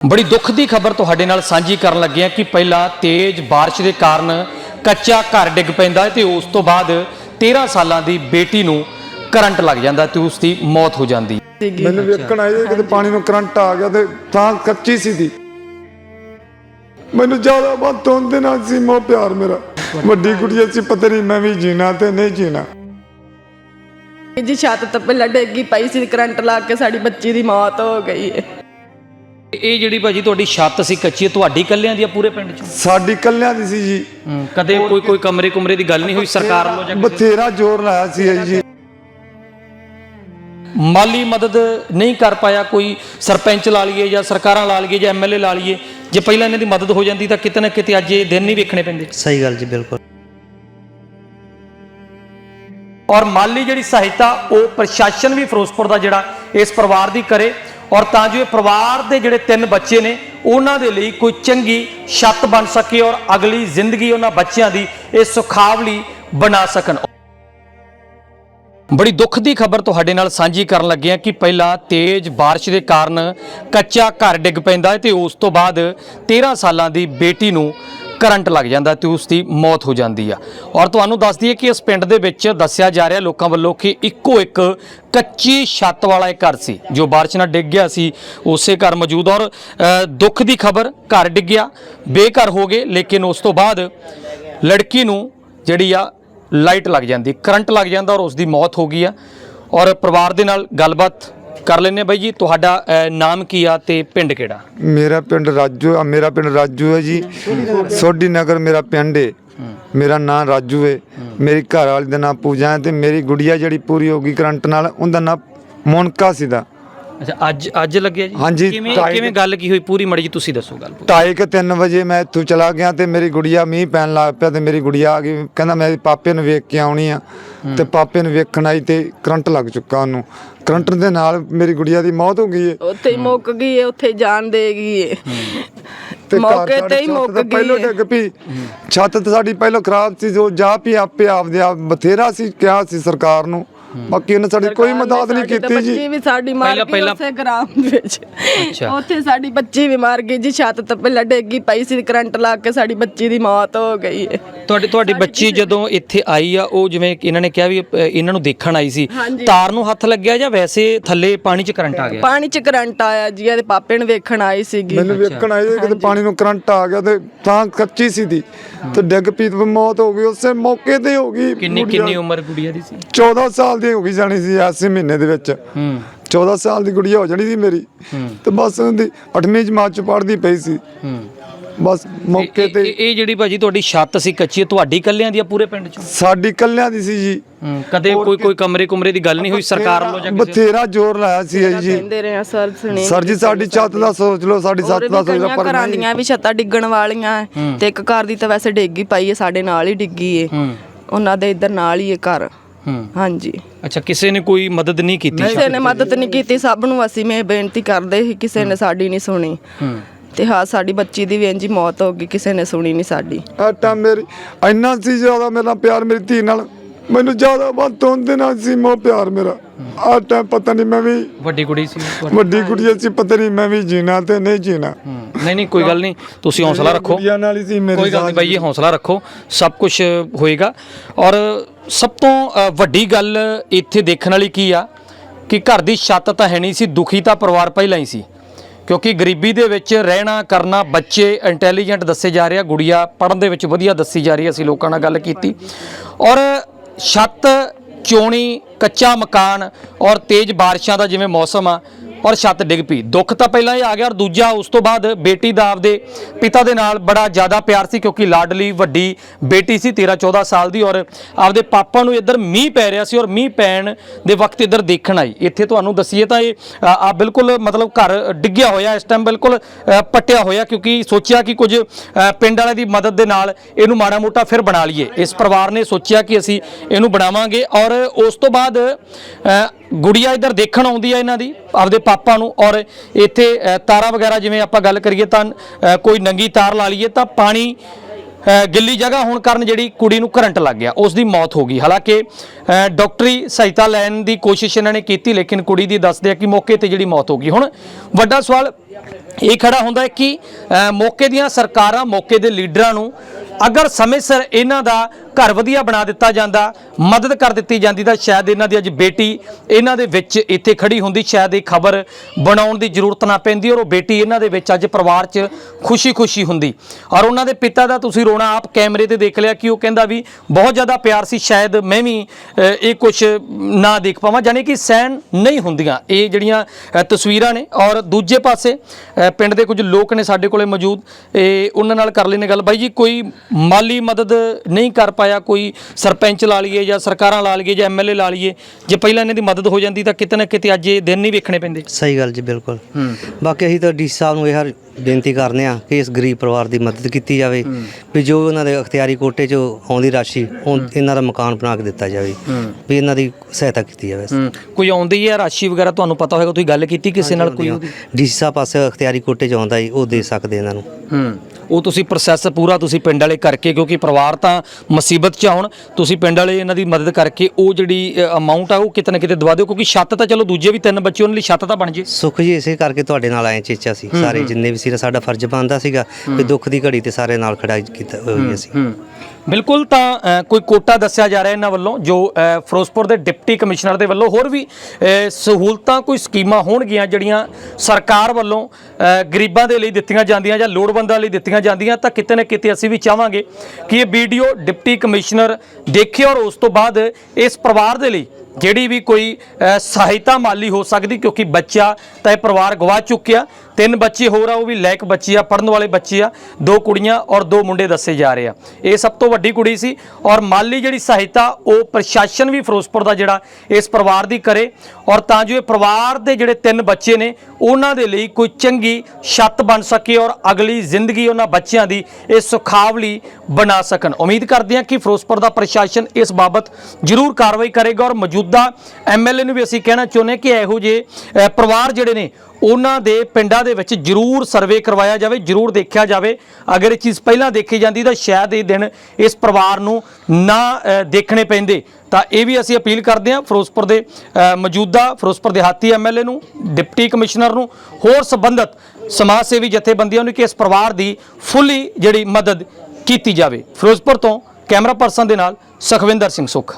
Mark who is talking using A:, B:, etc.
A: ਬੜੀ ਦੁੱਖ ਦੀ ਖਬਰ ਤੁਹਾਡੇ ਨਾਲ ਸਾਂਝੀ ਕਰਨ ਲੱਗੇ ਹਾਂ ਕਿ ਪਹਿਲਾਂ ਤੇਜ਼ بارش ਦੇ ਕਾਰਨ ਕੱਚਾ ਘਰ ਡਿੱਗ ਪੈਂਦਾ ਹੈ ਤੇ ਉਸ ਤੋਂ ਬਾਅਦ 13 ਸਾਲਾਂ ਦੀ ਬੇਟੀ ਨੂੰ ਕਰੰਟ ਲੱਗ ਜਾਂਦਾ ਤੇ ਉਸ ਦੀ ਮੌਤ ਹੋ ਜਾਂਦੀ ਹੈ।
B: ਸੀਗੀ
C: ਮੈਨੂੰ ਵੇਖਣ ਆਏ ਕਿ ਪਾਣੀ ਨੂੰ ਕਰੰਟ ਆ ਗਿਆ ਤੇ ਤਾਂ ਕੱਚੀ ਸੀ ਦੀ ਮੈਨੂੰ ਜ਼ਿਆਦਾ ਬਾਤ ਦੇ ਨਾਲ ਸੀ ਮੋਹ ਪਿਆਰ ਮੇਰਾ ਵੱਡੀ ਕੁੜੀ ਸੀ ਪਤਾ ਨਹੀਂ ਮੈਂ ਵੀ ਜੀਣਾ ਤੇ ਨਹੀਂ ਜੀਣਾ
B: ਜੀ ਛੱਤ ਤੋਂ ਪਹਿਲਾਂ ਡੇਗੀ ਪਈ ਸੀ ਕਰੰਟ ਲੱਗ ਕੇ ਸਾਡੀ ਬੱਚੀ ਦੀ ਮੌਤ ਹੋ ਗਈ ਹੈ
A: ਇਹ ਜਿਹੜੀ ਭਾਜੀ ਤੁਹਾਡੀ ਛੱਤ ਸੀ ਕੱਚੀ ਹੈ, ਤੁਹਾਡੀ ਕੱਲਿਆਂ ਦੀ ਆ ਪੂਰੇ ਪਿੰਡ 'ਚ?
C: ਸਾਡੀ ਕੱਲਿਆਂ ਦੀ ਸੀ ਜੀ।
A: ਕਦੇ ਕੋਈ ਕੋਈ ਕਮਰੇ ਕੁਮਰੇ ਦੀ ਗੱਲ ਨਹੀਂ ਹੋਈ ਸਰਕਾਰ ਵੱਲੋਂ ਜਾਂ ਕਿਸੇ-
C: ਬਥੇਰਾ ਜ਼ੋਰ ਲਾਇਆ ਸੀ ਜੀ।
A: ਮਾਲੀ ਮਦਦ ਨਹੀਂ ਕਰ ਪਾਇਆ ਕੋਈ ਸਰਪੰਚ ਲਾ ਲਈਏ ਜਾਂ ਸਰਕਾਰਾਂ ਲਾ ਲਈਏ ਜਾਂ ਐਮਐਲਏ ਲਾ ਲਈਏ ਜੇ ਪਹਿਲਾਂ ਇਹਨਾਂ ਦੀ ਮਦਦ ਹੋ ਜਾਂਦੀ ਤਾਂ ਕਿਤੇ ਨਾ ਕਿਤੇ ਅੱਜ ਇਹ ਦਿਨ ਨਹੀਂ ਵੇਖਣੇ ਪੈਂਦੇ।
D: ਸਹੀ ਗੱਲ ਜੀ ਬਿਲਕੁਲ।
A: ਔਰ ਮਾਲੀ ਜਿਹੜੀ ਸਹਾਇਤਾ ਉਹ ਪ੍ਰਸ਼ਾਸਨ ਵੀ ਫਿਰੋਜ਼ਪੁਰ ਦਾ ਜਿਹੜਾ ਇਸ ਪਰਿਵਾਰ ਦੀ ਕਰੇ ਔਰ ਤਾਂ ਜੋ ਇਹ ਪਰਿਵਾਰ ਦੇ ਜਿਹੜੇ ਤਿੰਨ ਬੱਚੇ ਨੇ ਉਹਨਾਂ ਦੇ ਲਈ ਕੋਈ ਚੰਗੀ ਛੱਤ ਬਣ ਸਕੇ ਔਰ ਅਗਲੀ ਜ਼ਿੰਦਗੀ ਉਹਨਾਂ ਬੱਚਿਆਂ ਦੀ ਇਹ ਸੁਖਾਵਲੀ ਬਣਾ ਸਕਣ ਬੜੀ ਦੁੱਖ ਦੀ ਖਬਰ ਤੁਹਾਡੇ ਨਾਲ ਸਾਂਝੀ ਕਰਨ ਲੱਗੇ ਹਾਂ ਕਿ ਪਹਿਲਾਂ ਤੇਜ਼ بارش ਦੇ ਕਾਰਨ ਕੱਚਾ ਘਰ ਡਿੱਗ ਪੈਂਦਾ ਹੈ ਤੇ ਉਸ ਤੋਂ ਬਾਅਦ 13 ਸਾਲਾਂ ਦੀ ਬੇਟੀ ਨੂੰ ਕਰੰਟ ਲੱਗ ਜਾਂਦਾ ਤੇ ਉਸ ਦੀ ਮੌਤ ਹੋ ਜਾਂਦੀ ਆ। ਔਰ ਤੁਹਾਨੂੰ ਦੱਸ ਦਈਏ ਕਿ ਇਸ ਪਿੰਡ ਦੇ ਵਿੱਚ ਦੱਸਿਆ ਜਾ ਰਿਹਾ ਲੋਕਾਂ ਵੱਲੋਂ ਕਿ ਇੱਕੋ ਇੱਕ ਕੱਚੀ ਛੱਤ ਵਾਲਾ ਇਹ ਘਰ ਸੀ, ਜੋ ਬਾਰਿਸ਼ ਨਾਲ ਡਿੱਗ ਗਿਆ ਸੀ। ਉਸੇ ਘਰ ਮੌਜੂਦ ਔਰ ਦੁੱਖ ਦੀ ਖਬਰ, ਘਰ ਡਿੱਗਿਆ ਬੇਘਰ ਹੋ ਗਏ, ਲੇਕਿਨ ਉਸ ਤੋਂ ਬਾਅਦ ਲੜਕੀ ਨੂੰ ਜਿਹੜੀ ਆ, ਲਾਈਟ ਲੱਗ ਜਾਂਦੀ, ਕਰੰਟ ਲੱਗ ਜਾਂਦਾ ਔਰ ਉਸ ਦੀ ਮੌਤ ਹੋ ਗਈ ਆ। ਔਰ ਪਰਿਵਾਰ ਦੇ ਨਾਲ ਗੱਲਬਾਤ ਕਰ ਹਾਂ ਬਾਈ ਜੀ। ਤੁਹਾਡਾ ਨਾਮ ਕੀ ਆ ਤੇ ਪਿੰਡ ਕਿਹੜਾ?
C: ਮੇਰਾ ਪਿੰਡ ਰਾਜੂ ਆ ਮੇਰਾ ਪਿੰਡ ਰਾਜੂ ਹੈ ਜੀ। ਸੋਢੀ ਨਗਰ ਮੇਰਾ ਪਿੰਡ ਹੈ ਮੇਰਾ ਨਾਮ ਰਾਜੂ ਹੈ ਮੇਰੀ ਘਰ ਵਾਲੀ ਦਾ ਨਾਮ ਪੂਜਾ ਹੈ ਤੇ ਮੇਰੀ ਗੁੜੀਆ ਜਿਹੜੀ ਪੂਰੀ ਹੋ ਗਈ ਕਰੰਟ ਨਾਲ ਉਹਦਾ ਨਾਮ ਮੋਨਕਾ ਸੀਦਾ
A: ਅੱਛਾ ਅੱਜ ਅੱਜ ਲੱਗਿਆ ਜੀ?
C: ਹਾਂਜੀ,
A: ਕਿਵੇਂ
C: ਢਾਈ-
A: ਕਿਵੇਂ ਗੱਲ ਕੀ ਹੋਈ? ਪੂਰੀ ਮੜੀ ਜੀ ਤੁਸੀਂ ਦੱਸੋ ਗੱਲ ਪੂਰੀ।
C: ਢਾਈ ਕਿ 3 ਵਜੇ ਮੈਂ ਇੱਥੋਂ ਚਲਾ ਗਿਆ ਤੇ ਮੇਰੀ ਗੁੜੀਆ ਮੀਂਹ ਪੈਣ ਲੱਗ ਪਿਆ ਤੇ ਮੇਰੀ ਗੁੜੀਆ ਆ ਗਈ। ਕਹਿੰਦਾ ਮੈਂ ਪਾਪੇ ਨੂੰ ਵੇਖ ਕੇ ਆਉਣੀ ਆ। ਤੇ ਪਾਪੇ ਨੂੰ ਵੇਖਣ ਆਈ ਤੇ ਕਰੰਟ ਲੱਗ ਚੁੱਕਾ ਉਹਨੂੰ। ਕਰੰਟ ਦੇ ਨਾਲ ਮੇਰੀ ਗੁੜੀਆ ਦੀ ਮੌਤ ਹੋ ਗਈ ਹੈ
B: ਉੱਥੇ ਹੀ ਮੁੱਕ ਗਈ ਹੈ ਉੱਥੇ ਜਾਨ ਦੇ ਗਈ ਹੈ
C: ਤੇ
B: ਮੌਕੇ ਤੇ ਹੀ ਮੁੱਕ
C: ਪਹਿਲੋਂ
B: ਗਈ ਹੈ।
C: ਡਿੱਗ ਪਈ। ਛੱਤ ਤਾਂ ਸਾਡੀ ਪਹਿਲਾਂ ਖਰਾਬ ਸੀ ਜੋ ਜਾ ਪੀ ਆਪੇ ਆਪਦੇ ਆਪ ਬਥੇਰਾ ਸੀ ਕਿਹਾ ਸੀ ਸਰਕਾਰ ਨੂੰ। ਬਾਕੀ ਉਹਨੇ ਸਾਡੀ ਕੋਈ ਮਦਦ ਨਹੀਂ ਕੀਤੀ ਜੀ।
B: ਬੱਚੀ ਵੀ ਸਾਡੀ ਮਾਰ
A: ਪਹਿਲਾਂ-
B: ਗਈ
A: ਪਹਿਲਾਂ-
B: ਉਸੇ ਗ੍ਰਾਮ ਵਿੱਚ।
A: ਅੱਛਾ।
B: ਉੱਥੇ ਸਾਡੀ ਬੱਚੀ ਵੀ ਮਾਰ ਗਈ ਜੀ ਛੱਤ ਤੋਂ ਪਹਿਲਾਂ ਡੇਗੀ ਪਈ ਸੀ ਕਰੰਟ ਲੱਗ ਕੇ ਸਾਡੀ ਬੱਚੀ ਦੀ ਮੌਤ ਹੋ ਗਈ ਹੈ।
A: ਤੁਹਾਡੀ ਤੁਹਾਡੀ ਬੱਚੀ ਜਦੋਂ ਇੱਥੇ ਆਈ ਆ ਉਹ ਜਿਵੇਂ ਇਹਨਾਂ ਨੇ ਕਿਹਾ ਵੀ ਇਹਨਾਂ ਨੂੰ ਦੇਖਣ ਆਈ ਸੀ। ਤਾਰ ਨੂੰ ਹੱਥ ਲੱਗਿਆ ਜਾਂ ਵੈਸੇ ਥੱਲੇ ਪਾਣੀ 'ਚ ਕਰੰਟ ਆ ਗਿਆ?
B: ਪਾਣੀ 'ਚ ਕਰੰਟ ਆਇਆ ਜੀ ਇਹਦੇ ਪਾਪੇ ਨੂੰ ਵੇਖਣ ਆਈ ਸੀਗੀ।
C: ਮੈਨੂੰ ਵੇਖਣ ਆਏ ਕਿ ਪਾਣੀ ਨੂੰ ਕਰੰਟ ਆ ਗਿਆ ਤੇ ਤਾਂ ਕੱਚੀ ਸੀ ਦੀ ਤੇ ਡਿੱਗ ਪਈ ਤੇ ਮੌਤ ਹੋ ਗਈ ਉਸੇ ਮੌਕੇ ਤੇ ਹੋ ਗਈ
A: ਕਿੰਨੀ। ਕਿੰਨੀ ਉਮਰ ਗੁੜੀਆ ਦੀ ਸੀ?
C: 14 ਸਾਲ ਦੀ ਹੋ ਗਈ ਜਾਣੀ ਸੀ ਐਸੇ ਮਹੀਨੇ ਦੇ ਵਿੱਚ।
A: ਹੂੰ।
C: 14 ਸਾਲ ਦੀ ਗੁੜੀਆ ਹੋ ਜਾਣੀ ਸੀ ਮੇਰੀ। ਤੇ ਬਸ ਉਹਦੀ 8ਵੀਂ ਜਮਾਤ ਚ ਪੜ੍ਹਦੀ ਪਈ ਸੀ।
A: ਹੂੰ।
C: ਬਸ ਮੌਕੇ
A: ਇਹ-
C: ਤੇ
A: ਇਹ ਇਹ ਜਿਹੜੀ ਭਾਜੀ ਤੁਹਾਡੀ ਛੱਤ ਸੀ ਕੱਚੀ ਤੁਹਾਡੀ ਕੱਲਿਆਂ ਦੀ ਆ ਪੂਰੇ ਪਿੰਡ 'ਚ?
C: ਸਾਡੀ ਕੱਲਿਆਂ ਦੀ ਸੀ ਜੀ।
A: ਹੂੰ ਕਦੇ ਕੋਈ ਕੋਈ ਕਮਰੇ ਕੁਮਰੇ ਦੀ ਗੱਲ ਨਹੀਂ ਹੋਈ ਸਰਕਾਰ ਵੱਲੋਂ ਜਾਂ ਕਿਸੇ
C: ਬਥੇਰਾ ਜ਼ੋਰ ਲਾਇਆ ਸੀ ਜੀ।
B: ਕਹਿੰਦੇ ਰਹੇ ਆ ਸਰ ਸੁਣੀ
C: ਸਰ ਜੀ ਸਾਡੀ ਛੱਤ ਦਾ ਸੋਚ ਲਓ ਸਾਡੀ ਛੱਤ ਦਾ ਸੋਚ ਲਓ ਪਰ
B: ਘਰਾਂ। ਦੀਆਂ ਵੀ ਛੱਤਾਂ ਡਿੱਗਣ ਵਾਲੀਆਂ। ਤੇ ਇੱਕ ਘਰ ਦੀ ਤਾਂ ਵੈਸੇ ਡਿੱਗੀ ਪਈ ਹੈ ਸਾਡੇ ਨਾਲ ਹੀ ਡਿੱਗੀ ਹੈ
A: ਹੂੰ।
B: ਉਹਨਾਂ ਦੇ ਇੱਧਰ ਨਾਲ ਹੀ ਹੈ ਘਰ।
A: ਹੂੰ।
B: ਹਾਂਜੀ।
A: ਅੱਛਾ ਕਿਸੇ ਨੇ ਕੋਈ ਮਦਦ ਨਹੀਂ ਕੀਤੀ
B: ਕਿਸੇ ਨੇ ਮਦਦ ਨਹੀਂ ਕੀਤੀ। ਸਭ ਨੂੰ ਅਸੀਂ ਮੈਂ ਬੇਨਤੀ ਕਰਦੇ ਸੀ ਕਿਸੇ ਨੇ ਸਾਡੀ ਨਹੀਂ ਸੁਣੀ।
A: ਹੂੰ।
B: ਤੇ ਹਾਂ ਸਾਡੀ ਬੱਚੀ ਦੀ ਵੀ ਇੰਜ ਮੌਤ ਹੋ ਗਈ ਕਿਸੇ ਨੇ ਸੁਣੀ ਨਹੀਂ ਸਾਡੀ।
C: ਆ ਟਾਈਮ ਮੇਰੀ ਇੰਨਾ ਸੀ ਜ਼ਿਆਦਾ ਮੇਰਾ ਪਿਆਰ ਮੇਰੀ ਧੀ ਨਾਲ। ਮੈਨੂੰ ਜ਼ਿਆਦਾ ਬਾਤ ਦੇ ਨਾਲ ਸੀ ਮੋਹ ਪਿਆਰ ਮੇਰਾ। ਆ ਟਾਈਮ ਪਤਾ ਨਹੀਂ ਮੈਂ ਵੀ
A: ਵੱਡੀ ਕੁੜੀ ਸੀ ਤੁਹਾਡੀ?
C: ਵੱਡੀ ਕੁੜੀ ਸੀ ਪਤਾ ਨਹੀਂ ਮੈਂ ਵੀ ਜੀਣਾ ਤੇ ਨਹੀਂ ਜੀਣਾ।
A: ਨਹੀਂ ਨਹੀਂ ਕੋਈ ਗੱਲ ਨਹੀਂ ਤੁਸੀਂ ਹੌਸਲਾ ਰੱਖੋ।
C: ਗੁੜੀਆ ਨਾਲ ਹੀ ਸੀ ਮੇਰੀ
A: ਕੋਈ ਗੱਲ ਨਹੀਂ ਬਾਈ ਜੀ ਹੌਸਲਾ ਰੱਖੋ ਸਭ ਕੁਝ ਹੋਏਗਾ। ਔਰ ਸਭ ਤੋਂ ਅ, ਵੱਡੀ ਗੱਲ ਇੱਥੇ ਦੇਖਣ ਵਾਲੀ ਕੀ ਆ ਕਿ ਘਰ ਦੀ ਛੱਤ ਤਾਂ ਹੈ ਨਹੀਂ ਸੀ ਦੁਖੀ ਤਾਂ ਪਰਿਵਾਰ ਪਹਿਲਾਂ ਹੀ ਸੀ। ਕਿਉਂਕਿ ਗਰੀਬੀ ਦੇ ਵਿੱਚ ਰਹਿਣਾ ਕਰਨਾ ਬੱਚੇ ਇੰਟੈਲੀਜੈਂਟ ਦੱਸੇ ਜਾ ਰਹੇ ਆ ਗੁੜੀਆ ਪੜਨ ਦੇ ਵਿੱਚ ਵਧੀਆ ਦੱਸੀ ਜਾ ਰਹੀ ਹੈ ਅਸੀਂ ਲੋਕਾਂ ਨਾਲ ਗੱਲ ਕੀਤੀ। ਔਰ ਛੱਤ ਚੋਣੀ ਕੱਚਾ ਮਕਾਨ ਔਰ ਤੇਜ਼ ਬਾਰਿਸ਼ਾਂ ਦਾ ਜਿਵੇਂ ਮੌਸਮ ਆ ਔਰ ਛੱਤ ਡਿੱਗ ਪਈ। ਦੁੱਖ ਤਾਂ ਪਹਿਲਾਂ ਹੀ ਆ ਗਿਆ ਔਰ ਦੂਜਾ ਉਸ ਤੋਂ ਬਾਅਦ ਬੇਟੀ ਦਾ ਆਪਦੇ ਪਿਤਾ ਦੇ ਨਾਲ ਬੜਾ ਜ਼ਿਆਦਾ ਪਿਆਰ ਸੀ ਕਿਉਂਕਿ ਲਾਡਲੀ ਵੱਡੀ ਬੇਟੀ ਸੀ 13 14 ਸਾਲ ਦੀ ਔਰ ਆਪਦੇ ਪਾਪਾ ਨੂੰ ਇੱਧਰ ਮੀਂਹ ਪੈ ਰਿਹਾ ਸੀ ਔਰ ਮੀਂਹ ਪੈਣ ਦੇ ਵਕਤ ਇੱਧਰ ਦੇਖਣ ਆਈ। ਇੱਥੇ ਤੁਹਾਨੂੰ ਦੱਸੀਏ ਤਾਂ ਇਹ ਆ ਬਿਲਕੁਲ ਮਤਲਬ ਘਰ ਡਿੱਗਿਆ ਹੋਇਆ ਇਸ ਟਾਈਮ ਬਿਲਕੁਲ ਅ, ਪੱਟਿਆ ਹੋਇਆ ਕਿਉਂਕਿ ਸੋਚਿਆ ਕਿ ਕੁਝ ਪਿੰਡ ਵਾਲਿਆਂ ਦੀ ਮਦਦ ਦੇ ਨਾਲ ਇਹਨੂੰ ਮਾੜਾ ਮੋਟਾ ਫਿਰ ਬਣਾ ਲਈਏ। ਇਸ ਪਰਿਵਾਰ ਨੇ ਸੋਚਿਆ ਕਿ ਅਸੀਂ ਇਹਨੂੰ ਬਣਾਵਾਂਗੇ ਔਰ ਉਸ ਤੋਂ ਬਾਅਦ ਅ, ਗੁੜੀਆ ਇੱਧਰ ਦੇਖਣ ਆਉਂਦੀ ਹੈ ਇਹਨਾਂ ਦੀ ਆਪਦੇ ਪਾਪਾ ਨੂੰ ਔਰ ਇੱਥੇ ਅ, ਤਾਰਾਂ ਵਗੈਰਾ ਜਿਵੇਂ ਆਪਾਂ ਗੱਲ ਕਰੀਏ ਤਾਂ ਕੋਈ ਨੰਗੀ ਤਾਰ ਲਾ ਲਈਏ ਤਾਂ ਪਾਣੀ ਗਿੱਲੀ ਜਗ੍ਹਾ ਹੋਣ ਕਾਰਨ ਜਿਹੜੀ ਕੁੜੀ ਨੂੰ ਕਰੰਟ ਲੱਗ ਗਿਆ ਉਸ ਦੀ ਮੌਤ ਹੋ ਗਈ। ਹਾਲਾਂਕਿ ਡਾਕਟਰੀ ਸਹਾਇਤਾ ਲੈਣ ਦੀ ਕੋਸ਼ਿਸ਼ ਇਹਨਾਂ ਨੇ ਕੀਤੀ ਲੇਕਿਨ ਕੁੜੀ ਦੀ ਦੱਸਦੇ ਆ ਕਿ ਮੌਕੇ ਤੇ ਜਿਹੜੀ ਮੌਤ ਹੋ ਗਈ। ਹੁਣ ਵੱਡਾ ਸਵਾਲ ਇਹ ਖੜਾ ਹੁੰਦਾ ਹੈ ਕਿ ਮੌਕੇ ਦੀਆਂ ਸਰਕਾਰਾਂ, ਮੌਕੇ ਦੇ ਲੀਡਰਾਂ ਨੂੰ ਅਗਰ ਸਮੇਂ ਸਿਰ ਇਹਨਾਂ ਦਾ ਘਰ ਵਧੀਆ ਬਣਾ ਦਿੱਤਾ ਜਾਂਦਾ, ਮਦਦ ਕਰ ਦਿੱਤੀ ਜਾਂਦੀ, ਤਾਂ ਸ਼ਾਇਦ ਇਹਨਾਂ ਦੀ ਅੱਜ ਬੇਟੀ ਇਹਨਾਂ ਦੇ ਵਿੱਚ ਇੱਥੇ ਖੜੀ ਹੁੰਦੀ, ਸ਼ਾਇਦ ਇਹ ਖਬਰ ਬਣਾਉਣ ਦੀ ਜ਼ਰੂਰਤ ਨਾ ਪੈਂਦੀ ਔਰ ਉਹ ਬੇਟੀ ਇਹਨਾਂ ਦੇ ਵਿੱਚ ਅੱਜ ਪਰਿਵਾਰ 'ਚ ਖੁਸ਼ੀ-ਖੁਸ਼ੀ ਹੁੰਦੀ। ਔਰ ਉਹਨਾਂ ਦੇ ਪਿਤਾ ਦਾ ਤੁਸੀਂ ਰੋਣਾ ਆਪ ਕੈਮਰੇ ਤੇ ਦੇਖ ਲਿਆ ਕਿ ਉਹ ਕਹਿੰਦਾ ਵੀ ਬਹੁਤ ਜ਼ਿਆਦਾ ਪਿਆਰ ਸੀ, ਸ਼ਾਇਦ ਮੈਂ ਵੀ ਇਹ ਕੁਝ ਨਾ ਦੇਖ ਪਾਵਾਂ ਜਾਨੀ ਕਿ ਸਹਿਣ ਨਹੀਂ ਹੁੰਦੀਆਂ। ਇਹ ਜਿਹੜੀਆਂ ਤਸਵੀਰਾਂ ਨੇ ਔਰ ਦੂਜੇ ਪਾਸੇ ਪਿੰਡ ਦੇ ਕੁਝ ਲੋਕ ਨੇ ਸਾਡੇ ਕੋਲੇ ਮੌਜੂਦ ਇਹ ਉਹਨਾਂ ਨਾਲ ਕਰ ਲੈਣੇ ਗੱਲ। ਬਾਈ ਜੀ ਕੋਈ ਮਾਲੀ ਮਦਦ ਨਹੀਂ ਕਰ ਪਾਇਆ ਕੋਈ ਸਰਪੰਚ ਲਾ ਲਈਏ ਜਾਂ ਸਰਕਾਰਾਂ ਲਾ ਲਈਏ ਜਾਂ ਐਮਐਲਏ ਲਾ ਲਈਏ ਜੇ ਪਹਿਲਾਂ ਇਹਨਾਂ ਦੀ ਮਦਦ ਹੋ ਜਾਂਦੀ ਤਾਂ ਕਿਤੇ ਨਾ ਕਿਤੇ ਅੱਜ ਇਹ ਦਿਨ ਨਹੀਂ ਵੇਖਣੇ ਪੈਂਦੇ।
D: ਸਹੀ ਗੱਲ ਜੀ ਬਿਲਕੁਲ। ਬਾਕੀ ਅਸੀਂ ਤਾਂ ਡੀਸੀ ਸਾਹਿਬ ਨੂੰ ਇਹ ਹਰ ਬੇਨਤੀ ਕਰਨੇ ਆ ਕਿ ਇਸ ਗਰੀਬ ਪਰਿਵਾਰ ਦੀ ਮਦਦ ਕੀਤੀ ਜਾਵੇ ਵੀ ਜੋ ਉਹਨਾਂ ਦੇ ਅਖਤਿਆਰੀ ਕੋਟੇ 'ਚੋਂ ਆਉਂਦੀ ਰਾਸ਼ੀ ਉਹ ਇਹਨਾਂ ਦਾ ਮਕਾਨ ਬਣਾ ਕੇ ਦਿੱਤਾ ਜਾਵੇ ਵੀ ਇਹਨਾਂ ਦੀ ਸਹਾਇਤਾ ਕੀਤੀ ਜਾਵੇ।
A: ਕੋਈ ਆਉਂਦੀ ਹੈ ਰਾਸ਼ੀ ਵਗੈਰਾ ਤੁਹਾਨੂੰ ਪਤਾ ਹੋਵੇਗਾ ਤੁਸੀਂ ਗੱਲ ਕੀਤੀ ਕਿਸੇ ਨਾਲ ਕੋਈ
D: ਡੀਸੀ ਸਾਹਿਬ ਪਾਸੇ ਅਖਤਿਆਰੀ ਕੋਟੇ 'ਚ ਆਉਂਦਾ ਜੀ ਉਹ ਦੇ ਸਕਦੇ ਇਹਨਾਂ ਨੂੰ।
A: ਹੂੰ। ਉਹ ਤੁਸੀਂ ਪ੍ਰੋਸੈਸ ਪੂਰਾ ਤੁਸੀਂ ਪਿੰਡ ਵਾਲੇ ਕਰਕੇ ਕਿਉਂਕਿ ਪਰਿਵਾਰ ਤਾਂ ਮੁਸੀਬਤ 'ਚ ਆਉਣ ਤੁਸੀਂ ਪਿੰਡ ਵਾਲੇ ਇਹਨਾਂ ਦੀ ਮਦਦ ਕਰਕੇ ਉਹ ਜਿਹੜੀ ਅਮਾਉਂਟ ਆ ਉਹ ਕਿਤੇ ਨਾ ਕਿਤੇ ਦਵਾ ਦਿਓ ਕਿਉਂਕਿ ਛੱਤ ਤਾਂ ਚਲੋ ਦੂਜੇ ਵੀ ਤਿੰਨ ਬੱਚੇ ਉਹਨਾਂ ਲਈ ਛੱਤ ਤਾਂ ਬਣ ਜੇ।
D: ਸੁਖ ਜੀ ਇਸੇ ਕਰਕੇ ਤੁਹਾਡੇ ਨਾਲ ਆਏ ਚੇਚਾ ਸੀ ਸਾਰੇ ਜਿੰਨੇ ਵੀ ਸੀ ਸਾਡਾ ਫਰਜ਼ ਬਣਦਾ ਸੀਗਾ ਕਿ ਦੁੱਖ ਦੀ ਘੜੀ ਤੇ ਸਾਰੇ ਨਾਲ ਖੜਾ ਕੀਤਾ ਹੋਈ ਅਸੀਂ।
A: ਬਿਲਕੁਲ ਤਾਂ ਕੋਈ ਕੋਟਾ ਦੱਸਿਆ ਜਾ ਰਿਹਾ ਇਹਨਾਂ ਵੱਲੋਂ ਜੋ ਫਿਰੋਜ਼ਪੁਰ ਦੇ ਡਿਪਟੀ ਕਮਿਸ਼ਨਰ ਦੇ ਵੱਲੋਂ ਹੋਰ ਵੀ ਸਹੂਲਤਾਂ ਕੋਈ ਸਕੀਮਾਂ ਹੋਣਗੀਆਂ ਜਿਹੜੀਆਂ ਸਰਕਾਰ ਵੱਲੋਂ ਗਰੀਬਾਂ ਦੇ ਲਈ ਦਿੱਤੀਆਂ ਜਾਂਦੀਆਂ ਜਾਂ ਲੋੜਵੰਦਾਂ ਲਈ ਦਿੱਤੀਆਂ ਜਾਂਦੀਆਂ ਤਾਂ ਕਿਤੇ ਨਾ ਕਿਤੇ ਅਸੀਂ ਵੀ ਚਾਹਾਂਗੇ ਕਿ ਇਹ ਵੀਡੀਓ ਡਿਪਟੀ ਕਮਿਸ਼ਨਰ ਦੇਖੇ ਔਰ ਉਸ ਤੋਂ ਬਾਅਦ ਇਸ ਪਰਿਵਾਰ ਦੇ ਲਈ ਜਿਹੜੀ ਵੀ ਕੋਈ ਸਹਾਇਤਾ ਮਾਲੀ ਹੋ ਸਕਦੀ ਕਿਉਂਕਿ ਬੱਚਾ ਤਾਂ ਇਹ ਪਰਿਵਾਰ ਗਵਾ ਚੁੱਕਿਆ ਤਿੰਨ ਬੱਚੇ ਹੋਰ ਆ, ਉਹ ਵੀ ਲਾਇਕ ਬੱਚੇ ਆ ਪੜਨ ਵਾਲੇ ਬੱਚੇ ਆ, ਦੋ ਕੁੜੀਆਂ ਔਰ ਦੋ ਮੁੰਡੇ ਦੱਸੇ ਜਾ ਰਹੇ ਆ। ਇਹ ਸਭ ਤੋਂ ਵੱਡੀ ਕੁੜੀ ਸੀ ਔਰ ਮਾਲੀ ਜਿਹੜੀ ਸਹਾਇਤਾ, ਉਹ ਪ੍ਰਸ਼ਾਸਨ ਵੀ ਫਿਰੋਜ਼ਪੁਰ ਦਾ ਜਿਹੜਾ ਇਸ ਪਰਿਵਾਰ ਦੀ ਕਰੇ ਔਰ ਤਾਂ ਜੋ ਇਹ ਪਰਿਵਾਰ ਦੇ ਜਿਹੜੇ ਤਿੰਨ ਬੱਚੇ ਨੇ, ਉਹਨਾਂ ਦੇ ਲਈ ਕੋਈ ਚੰਗੀ ਛੱਤ ਬਣ ਸਕੇ ਔਰ ਅਗਲੀ ਜ਼ਿੰਦਗੀ ਉਹਨਾਂ ਬੱਚਿਆਂ ਦੀ ਇਹ ਸੁਖਾਵਲੀ ਬਣਾ ਸਕਣ। ਉਮੀਦ ਕਰਦੇ ਹਾਂ ਕਿ ਫਿਰੋਜ਼ਪੁਰ ਦਾ ਪ੍ਰਸ਼ਾਸਨ ਇਸ ਬਾਬਤ ਜ਼ਰੂਰ ਕਾਰਵਾਈ ਕਰੇਗਾ ਔਰ ਮੌਜੂਦਾ ਐਮਐਲਏ ਨੂੰ ਵੀ ਅਸੀਂ ਕਹਿਣਾ ਚਾਹੁੰਦੇ ਹਾਂ ਕਿ ਇਹੋ ਜਿਹੇ ਪਰਿਵਾਰ ਜਿਹੜੇ ਨੇ ਉਹਨਾਂ ਦੇ ਪਿੰਡਾਂ ਦੇ ਵਿੱਚ ਜ਼ਰੂਰ ਸਰਵੇ ਕਰਵਾਇਆ ਜਾਵੇ, ਜ਼ਰੂਰ ਦੇਖਿਆ ਜਾਵੇ। ਅਗਰ ਇਹ ਚੀਜ਼ ਪਹਿਲਾਂ ਦੇਖੀ ਜਾਂਦੀ ਤਾਂ ਸ਼ਾਇਦ ਇਹ ਦਿਨ ਇਸ ਪਰਿਵਾਰ ਨੂੰ ਨਾ ਦੇਖਣੇ ਪੈਂਦੇ। ਤਾਂ ਇਹ ਵੀ ਅਸੀਂ ਅਪੀਲ ਕਰਦੇ ਹਾਂ ਫਿਰੋਜ਼ਪੁਰ ਦੇ ਮੌਜੂਦਾ ਫਿਰੋਜ਼ਪੁਰ ਦਿਹਾਤੀ ਐਮਐਲਏ ਨੂੰ, ਡਿਪਟੀ ਕਮਿਸ਼ਨਰ ਨੂੰ, ਹੋਰ ਸੰਬੰਧਤ ਸਮਾਜ ਸੇਵੀ ਜਥੇਬੰਦੀਆਂ ਨੂੰ ਕਿ ਇਸ ਪਰਿਵਾਰ ਦੀ ਫੁੱਲੀ ਜਿਹੜੀ ਮਦਦ ਕੀਤੀ ਜਾਵੇ। ਫਿਰੋਜ਼ਪੁਰ ਤੋਂ ਕੈਮਰਾ ਪਰਸਨ ਦੇ ਨਾਲ ਸੁਖਵਿੰਦਰ ਸਿੰਘ ਸੁਖ।